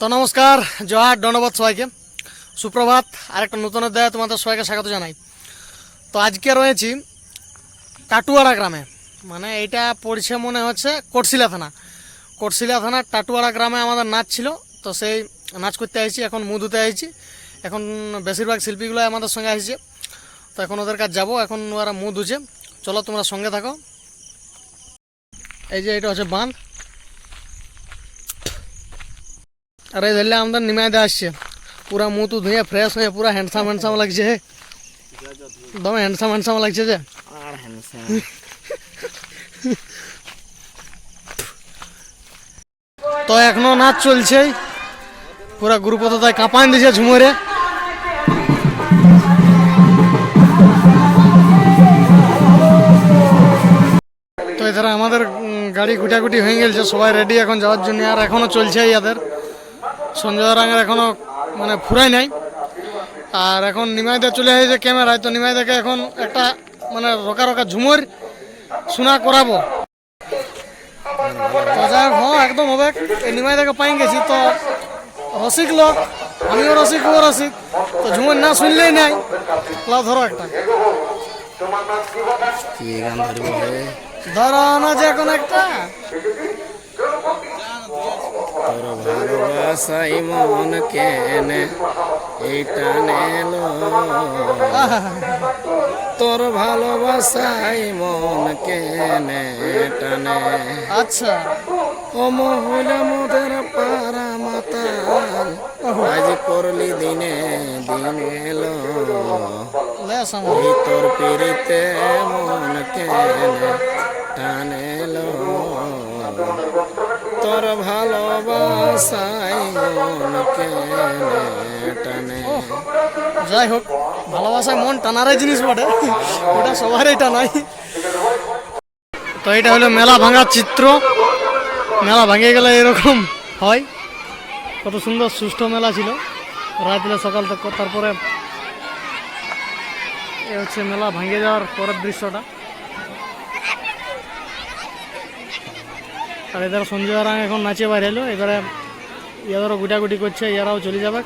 তো নমস্কার, জহার ধন্যবাদ সবাইকে। সুপ্রভাত, আরেকটা নতুন অধ্যায়ে তোমাদের সবাইকে স্বাগত জানাই। তো আজকে রয়েছি টাটুয়াড়া গ্রামে। মানে এইটা পড়ছে মনে হচ্ছে কোটশিলা থানা। কোটশিলা থানার টাটুয়াড়া গ্রামে আমাদের নাচ ছিল, তো সেই নাচ করতে আইছি, এখন মুখ ধুতে আইছি। এখন বেশিরভাগ শিল্পীগুলো আমাদের সঙ্গে আসছে তো এখন ওদের কাছে যাব, এখন ওরা মুখ ধুছে চলো তোমরা সঙ্গে থাকো। এই যে এটা হচ্ছে বাঁধ। আর এই ধরলে আমাদের দিয়ে আসছে পুরা মুখ টু ধুয়ে ফ্রেশ হয়ে পুরা হ্যান্ডসাম হ্যান্ডসাম লাগছে হে দমে হ্যান্ডসাম হ্যান্ডসাম লাগছে যে আর হ্যান্ডসাম তো এখনও নাচ চলছে পুরা গ্রুপ তাই কাঁপান দিছে ঝুমরে তো এছাড়া আমাদের গাড়ি গুটাগুটি হয়ে গেছে সবাই রেডি এখন যাওয়ার জন্য আর এখনও চলছে ইয়াদের সঞ্জয় রাঙের এখনও মানে ফুরাই নাই। আর এখন নিমাইদা চলে এসেছে ক্যামেরায় তো নিমাইদাকে এখন একটা মানে রকা রকা ঝুমর শোনা করাবো। তো যাই হ্যাঁ একদম হবে। এই নিমাইদাকে পাই গেছি তো রসিক লোক আমিও রসিক ও রসিক তো ঝুমর না শুনলেই নাই। লাও ধরো একটা। ধরো না যে এখন একটা। তোর ভালোবাসাই মন কেনে এইটা নেলো তোর ভালোবাসাই মন কেনে টানে। আচ্ছা। ও মহিলা মোদের পারা মাতাল আজ করলি দিনে দিন এলো এই তোর পিড়িতে মন কেনে টানেলো তোর টানে যাই হোক ভালোবাসায় মন টানারই জিনিস বটে। ওটা সবারই টানাই। তো এটা হলো মেলা ভাঙার চিত্র। মেলা ভাঙে গেলে এরকম হয়। কত সুন্দর, সুষ্ঠু মেলা ছিল। রাত্রে সকাল তক তারপরে এ হচ্ছে মেলা ভাঙে যাওয়ার পরের দৃশ্যটা। আর এদের সঞ্জয় রাং এখন নাচে বাইরে এলো। এবারে ইয়াদেরও গুটাগুটি করছে ইয়ারাও চলে যাবে।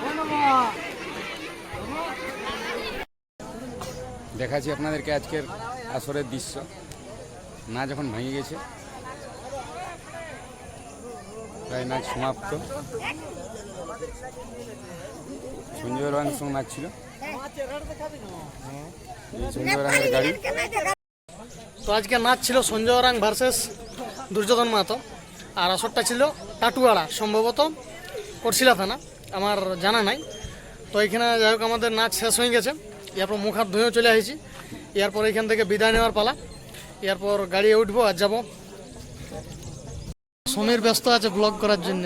দেখাচ্ছি আপনাদেরকে আজকের আসরের দৃশ্য। নাচ যখন ভেঙে গেছে প্রায় নাচ সমাপ্ত। সঞ্জয় রাঙের সঙ্গে নাচ ছিল। সঞ্জয় গাড়ি। তো আজকে নাচ ছিল সঞ্জয় রাং ভার্সেস দুর্যোধন মাহাতো। আর আসরটা ছিল টাটুয়াড়া সম্ভবত করছিলা থানা, আমার জানা নাই। তো এখানে যাই হোক, আমাদের নাচ শেষ হয়ে গেছে। এরপর মুখ হাত ধুয়েও চলে আসছি। এরপর এখান থেকে বিদায় নেওয়ার পালা। এরপর গাড়ি উঠবো আর যাব। সমীর ব্যস্ত আছে ব্লগ করার জন্য।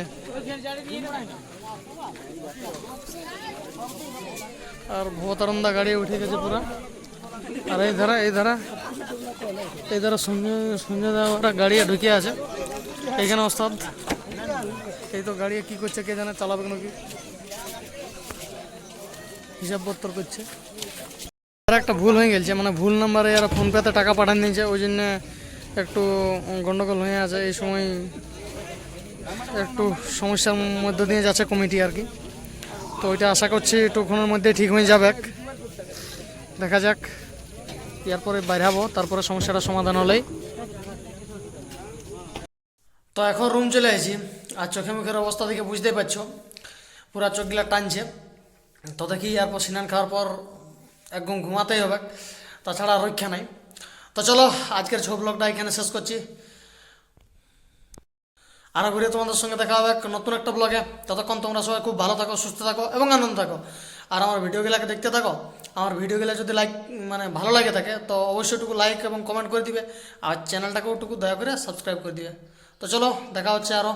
আর ভবতারন্দা গাড়ি উঠে গেছে পুরা। আর এই ধারা এই ধারা এই ধারা সঞ্জয় সঞ্জয় দা গাড়ি ঢুকে আছে। এখানে ওস্তাদ। এই তো গাড়ি কি করছে কে জানে, চালাবে নাকি হিসাবপত্র করছে। আর একটা ভুল হয়ে গেছে মানে ভুল নাম্বারে এরা ফোনপেতে টাকা পাঠান দিয়েছে, ওই জন্য একটু গন্ডগোল হয়ে আছে, এই সময় একটু সমস্যার মধ্যে দিয়ে যাচ্ছে কমিটি আর কি। তো ওইটা আশা করছি একটুক্ষণের মধ্যে ঠিক হয়ে যাবে। দেখা যাক, এরপরে বাইরাবো তারপরে সমস্যাটা সমাধান হলেই। তো এখন রুম চলে আসি আর চোখে মুখের অবস্থা দেখে বুঝতেই পারছ। পুরা চোখগুলা টানছে। তো দেখি এরপর স্নান খাওয়ার পর একদম ঘুমাতেই হবে। তাছাড়া আর রক্ষা নাই। তো চলো, আজকের ছবি ব্লগটা এখানে শেষ করছি। আরও ঘুরে তোমাদের সঙ্গে দেখা হবে নতুন একটা ব্লগে। ততক্ষণ তোমরা সবাই খুব ভালো থাকো, সুস্থ থাকো এবং আনন্দ থাকো। আর আমার ভিডিওগুলোকে দেখতে থাকো। আমার ভিডিওগুলো যদি লাইক মানে ভালো লাগে থাকে, তো অবশ্যই টুকু লাইক এবং কমেন্ট করে দিবে। আর চ্যানেলটাকেও টুকু দয়া করে সাবস্ক্রাইব করে দিবে। তো চলো, দেখা হচ্ছে আরও